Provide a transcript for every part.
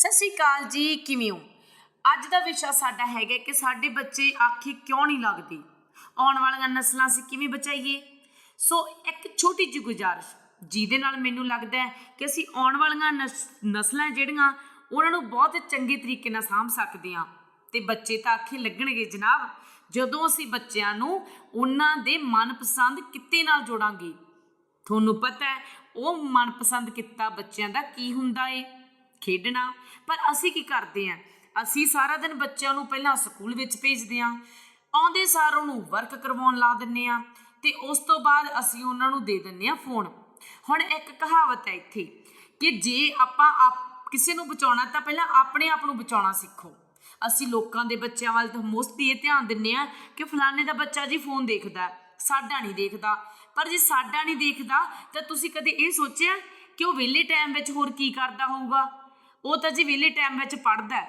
ਸਤਿ ਸ਼੍ਰੀ ਅਕਾਲ ਜੀ, ਕਿਵੇਂ ਹੋ? ਅੱਜ ਦਾ ਵਿਸ਼ਾ ਸਾਡਾ ਹੈਗਾ ਕਿ ਸਾਡੇ ਬੱਚੇ ਆਖੇ ਕਿਉਂ ਨਹੀਂ ਲੱਗਦੇ? ਆਉਣ ਵਾਲੀਆਂ ਨਸਲਾਂ ਅਸੀਂ ਕਿਵੇਂ ਬਚਾਈਏ? ਸੋ ਇੱਕ ਛੋਟੀ ਜਿਹੀ ਗੁਜ਼ਾਰਿਸ਼, ਜਿਹਦੇ ਨਾਲ ਮੈਨੂੰ ਲੱਗਦਾ ਹੈ ਕਿ ਅਸੀਂ ਆਉਣ ਵਾਲੀਆਂ ਨਸ- ਨਸਲਾਂ ਜਿਹੜੀਆਂ, ਉਹਨਾਂ ਨੂੰ ਬਹੁਤ ਚੰਗੇ ਤਰੀਕੇ ਨਾਲ ਸਾਂਭ ਸਕਦੇ ਹਾਂ। ਤੇ ਬੱਚੇ ਤਾਂ ਆਖੇ ਲੱਗਣਗੇ, ਜਨਾਬ, ਜਦੋਂ ਅਸੀਂ ਬੱਚਿਆਂ ਨੂੰ ਉਹਨਾਂ ਦੇ ਮਨਪਸੰਦ ਕਿੱਤੇ ਨਾਲ ਜੋੜਾਂਗੇ। ਤੁਹਾਨੂੰ ਪਤਾ ਹੈ, ਉਹ ਮਨਪਸੰਦ ਕਿੱਤਾ ਬੱਚਿਆਂ ਦਾ ਕੀ ਹੁੰਦਾ ਏ? ਖੇਡਣਾ। ਪਰ ਅਸੀਂ ਕੀ ਕਰਦੇ ਆਂ? ਅਸੀਂ ਸਾਰਾ ਦਿਨ ਬੱਚਿਆਂ ਨੂੰ ਪਹਿਲਾਂ ਸਕੂਲ ਵਿੱਚ ਭੇਜਦੇ ਆਂ। ਆਉਂਦੇ ਸਾਰ ਉਹਨੂੰ ਵਰਕ ਕਰਵਾਉਣ ਲਾ ਦਿੰਨੇ ਆਂ ਤੇ ਉਸ ਤੋਂ ਬਾਅਦ ਅਸੀਂ ਉਹਨਾਂ ਨੂੰ ਦੇ ਦਿੰਨੇ ਆਂ ਫੋਨ ਹੁਣ ਇੱਕ ਕਹਾਵਤ ਹੈ ਇੱਥੇ ਕਿ ਜੇ ਆਪਾਂ ਆਪ ਕਿਸੇ ਨੂੰ ਬਚਾਉਣਾ ਤਾਂ ਪਹਿਲਾਂ ਆਪਣੇ ਆਪ ਨੂੰ ਬਚਾਉਣਾ ਸਿੱਖੋ। ਅਸੀਂ ਲੋਕਾਂ ਦੇ ਬੱਚਿਆਂ ਵੱਲ ਤਾਂ ਮੋਸਟਲੀ ਇਹ ਧਿਆਨ ਦਿੰਨੇ ਆ ਕਿ ਫਲਾਣੇ ਦਾ ਬੱਚਾ ਜੀ ਫੋਨ ਦੇਖਦਾ, ਸਾਡਾ ਨਹੀਂ ਦੇਖਦਾ। ਪਰ ਜੇ ਸਾਡਾ ਨਹੀਂ ਦੇਖਦਾ ਤਾਂ ਤੁਸੀਂ ਕਦੇ ਇਹ ਸੋਚਿਆ ਕਿ ਉਹ ਵਿਹਲੇ ਟਾਈਮ ਵਿੱਚ ਹੋਰ ਕੀ ਕਰਦਾ ਹੋਊਗਾ? ਉਹ ਤਾਂ ਜੀ ਵਿਹਲੇ ਟਾਈਮ ਵਿੱਚ ਪੜਦਾ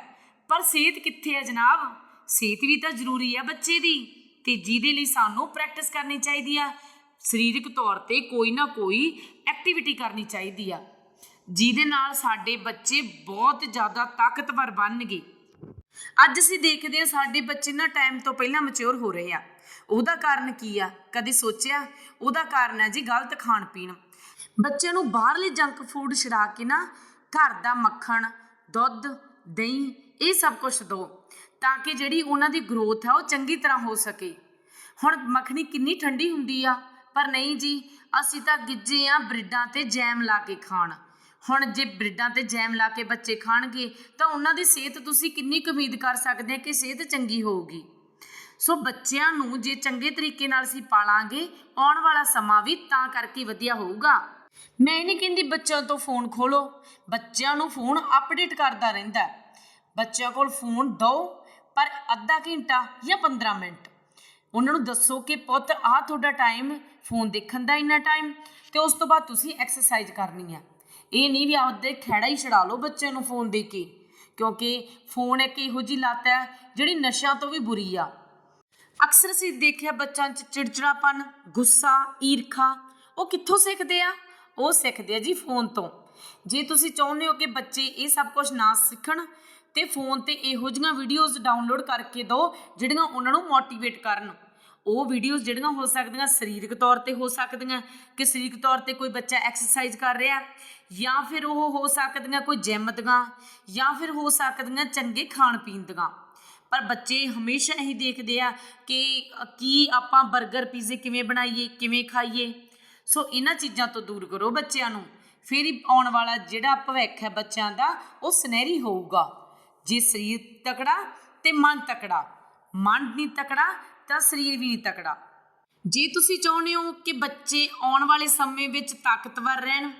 ਪਰ ਸਿਹਤ ਕਿੱਥੇ ਹੈ ਜਨਾਬ? ਸਿਹਤ ਵੀ ਤਾਂ ਜ਼ਰੂਰੀ ਹੈ ਬੱਚੇ ਦੀ। ਤੇ ਜਿਹਦੇ ਲਈ ਸਾਨੂੰ ਪ੍ਰੈਕਟਿਸ ਕਰਨੀ ਚਾਹੀਦੀ ਆ, ਸਰੀਰਕ ਤੌਰ ਤੇ ਕੋਈ ਨਾ ਕੋਈ ਐਕਟੀਵਿਟੀ ਕਰਨੀ ਚਾਹੀਦੀ ਆ। ਜਿਹਦੇ ਨਾਲ ਸਾਡੇ ਬੱਚੇ ਬਹੁਤ ਜ਼ਿਆਦਾ ਤਾਕਤਵਰ ਬਣਨਗੇ। ਅੱਜ ਅਸੀਂ ਦੇਖਦੇ ਹਾਂ ਸਾਡੇ ਬੱਚੇ ਨਾ ਟਾਈਮ ਤੋਂ ਪਹਿਲਾਂ ਮੈਚੁਰ ਹੋ ਰਹੇ ਆ। ਉਹਦਾ ਕਾਰਨ ਕੀ ਆ? ਕਦੇ ਸੋਚਿਆ? ਉਹਦਾ ਕਾਰਨ ਹੈ ਜੀ ਗਲਤ ਖਾਣ ਪੀਣ ਬੱਚਿਆਂ ਨੂੰ ਬਾਹਰਲੇ ਜੰਕ ਫੂਡ ਛਡਾ ਕੇ ਨਾ ਘਰ ਦਾ ਮੱਖਣ, ਦੁੱਧ, ਦਹੀਂ, ਇਹ ਸਭ ਕੁਝ ਦਿਓ ਤਾਂ ਕਿ ਜਿਹੜੀ ਉਹਨਾਂ ਦੀ ਗਰੋਥ ਆ ਉਹ ਚੰਗੀ ਤਰ੍ਹਾਂ ਹੋ ਸਕੇ। ਹੁਣ ਮੱਖਣੀ ਕਿੰਨੀ ਠੰਡੀ ਹੁੰਦੀ ਆ, ਪਰ ਨਹੀਂ ਜੀ, ਅਸੀਂ ਤਾਂ ਗਿੱਜੇ ਆ ਬ੍ਰੈਡਾਂ ਤੇ ਜੈਮ ਲਾ ਕੇ ਖਾਣ। ਹੁਣ ਜੇ ਬ੍ਰੈਡਾਂ ਤੇ ਜੈਮ ਲਾ ਕੇ ਬੱਚੇ ਖਾਣਗੇ, ਤਾਂ ਉਹਨਾਂ ਦੀ ਸਿਹਤ ਤੁਸੀਂ ਕਿੰਨੀ ਕੁ ਉਮੀਦ ਕਰ ਸਕਦੇ ਕਿ ਸਿਹਤ ਚੰਗੀ ਹੋਊਗੀ। ਸੋ ਬੱਚਿਆਂ ਨੂੰ ਜੇ ਚੰਗੇ ਤਰੀਕੇ ਨਾਲ ਅਸੀਂ ਪਾਲਾਂਗੇ, ਆਉਣ ਵਾਲਾ ਸਮਾਂ ਵੀ ਤਾਂ ਕਰਕੇ ਵਧੀਆ ਹੋਊਗਾ। ਮੈਂ ਨਹੀਂ ਕਹਿੰਦੀ ਬੱਚਿਆਂ ਤੋਂ ਫੋਨ ਖੋਲੋ, ਬੱਚਿਆਂ ਨੂੰ ਫੋਨ ਅਪਡੇਟ ਕਰਦਾ ਰਹਿੰਦਾ ਬੱਚਿਆਂ ਕੋਲ ਫੋਨ ਦਿਓ ਪਰ ਅੱਧਾ ਘੰਟਾ ਜਾਂ 15 ਮਿੰਟ। ਉਹਨਾਂ ਨੂੰ ਦੱਸੋ ਕਿ ਪੁੱਤ, ਆਹ ਤੁਹਾਡਾ ਟਾਈਮ ਫੋਨ ਦੇਖਣ ਦਾ ਇੰਨਾ ਟਾਈਮ ਤੇ ਉਸ ਤੋਂ ਬਾਅਦ ਤੁਸੀਂ ਐਕਸਰਸਾਈਜ਼ ਕਰਨੀ ਆ। ਇਹ ਨਹੀਂ ਵੀ ਆਪਦੇ ਖਹਿੜਾ ਹੀ ਛਡਾ ਲਓ ਬੱਚੇ ਨੂੰ ਫੋਨ ਦੇ ਕੇ, ਕਿਉਂਕਿ ਫੋਨ ਇੱਕ ਇਹੋ ਜੀ ਲੱਤ ਹੈ ਜਿਹੜੀ ਨਸ਼ਿਆਂ ਤੋਂ ਵੀ ਬੁਰੀ ਆ। ਅਕਸਰ ਅਸੀਂ ਦੇਖਿਆ ਬੱਚਿਆਂ 'ਚ ਚਿੜਚਿੜਾਪਨ, ਗੁੱਸਾ, ਈਰਖਾ, ਉਹ ਕਿੱਥੋਂ ਸਿੱਖਦੇ ਆ? ਉਹ ਸਿੱਖਦੇ ਆ ਜੀ ਫੋਨ ਤੋਂ। ਜੇ ਤੁਸੀਂ ਚਾਹੁੰਦੇ ਹੋ ਕਿ ਬੱਚੇ ਇਹ ਸਭ ਕੁਝ ਨਾ ਸਿੱਖਣ, ਤੇ ਫੋਨ ਤੇ ਇਹੋ ਜਿਹੀਆਂ ਵੀਡੀਓਜ਼ ਡਾਊਨਲੋਡ ਕਰਕੇ ਦਿਓ, ਜਿਹੜੀਆਂ ਉਹਨਾਂ ਨੂੰ ਮੋਟੀਵੇਟ ਕਰਨ। ਉਹ ਵੀਡੀਓਜ਼ ਜਿਹੜੀਆਂ ਹੋ ਸਕਦੀਆਂ ਸਰੀਰਕ ਤੌਰ ਤੇ ਹੋ ਸਕਦੀਆਂ, ਕਿ ਸਰੀਰਕ ਤੌਰ ਤੇ ਕੋਈ ਬੱਚਾ ਐਕਸਰਸਾਈਜ਼ ਕਰ ਰਿਹਾ, ਜਾਂ ਫਿਰ ਉਹ ਹੋ ਸਕਦੀਆਂ ਕੋਈ ਜਿਮ ਦੀਆਂ, ਜਾਂ ਫਿਰ ਹੋ ਸਕਦੀਆਂ ਚੰਗੇ ਖਾਣ ਪੀਣ ਦੀਆਂ। ਪਰ ਬੱਚੇ ਹਮੇਸ਼ਾ ਇਹੀ ਦੇਖਦੇ ਆ ਕਿ ਕੀ ਆਪਾਂ 버ਗਰ ਪੀਜ਼ੇ ਕਿਵੇਂ ਬਣਾਈਏ, ਕਿਵੇਂ ਖਾਈਏ। ਸੋ ਇਹਨਾਂ ਚੀਜ਼ਾਂ ਤੋਂ ਦੂਰ ਕਰੋ ਬੱਚਿਆਂ ਨੂੰ। ਫਿਰ ਹੀ ਆਉਣ ਵਾਲਾ ਜਿਹੜਾ ਭਵਿੱਖ ਹੈ ਬੱਚਿਆਂ ਦਾ, ਉਹ ਸੁਨਹਿਰੀ ਹੋਊਗਾ। ਜੇ ਸਰੀਰ ਤਕੜਾ ਤੇ ਮਨ ਤਕੜਾ। ਮਨ ਨਹੀਂ ਤਕੜਾ ਤਾਂ ਸਰੀਰ ਵੀ ਨਹੀਂ ਤਕੜਾ। ਜੇ ਤੁਸੀਂ ਚਾਹੁੰਦੇ ਹੋ ਕਿ ਬੱਚੇ ਆਉਣ ਵਾਲੇ ਸਮੇਂ ਵਿੱਚ ਤਾਕਤਵਰ ਰਹਿਣ,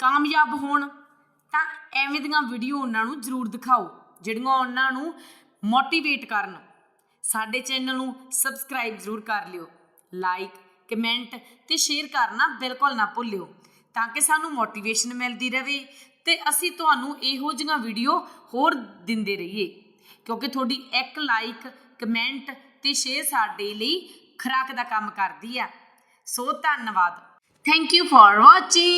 ਕਾਮਯਾਬ ਹੋਣ, ਤਾਂ ਐਵੇਂ ਦੀਆਂ ਵੀਡੀਓ ਉਹਨਾਂ ਨੂੰ ਜ਼ਰੂਰ ਦਿਖਾਓ, ਜਿਹੜੀਆਂ ਉਹਨਾਂ ਨੂੰ ਮੋਟੀਵੇਟ ਕਰਨ। ਸਾਡੇ ਚੈਨਲ ਨੂੰ ਸਬਸਕ੍ਰਾਈਬ ਜ਼ਰੂਰ ਕਰ ਲਿਓ। ਲਾਈਕ ਕਮੈਂਟ ਤੇ ਸ਼ੇਅਰ ਕਰਨਾ ਬਿਲਕੁਲ ਨਾ ਭੁੱਲਿਓ, ਤਾਂ ਕਿ ਸਾਨੂੰ ਮੋਟੀਵੇਸ਼ਨ ਮਿਲਦੀ ਰਹੇ ਤੇ ਅਸੀਂ ਤੁਹਾਨੂੰ ਇਹੋ ਜਿਹੀਆਂ ਵੀਡੀਓ ਹੋਰ ਦਿੰਦੇ ਰਹੀਏ, ਕਿਉਂਕਿ ਤੁਹਾਡੀ ਇੱਕ ਲਾਈਕ ਕਮੈਂਟ ਤੇ ਸ਼ੇਅਰ ਸਾਡੇ ਲਈ ਖੁਰਾਕ ਦਾ ਕੰਮ ਕਰਦੀ ਆ। ਸੋ ਧੰਨਵਾਦ। Thank you for watching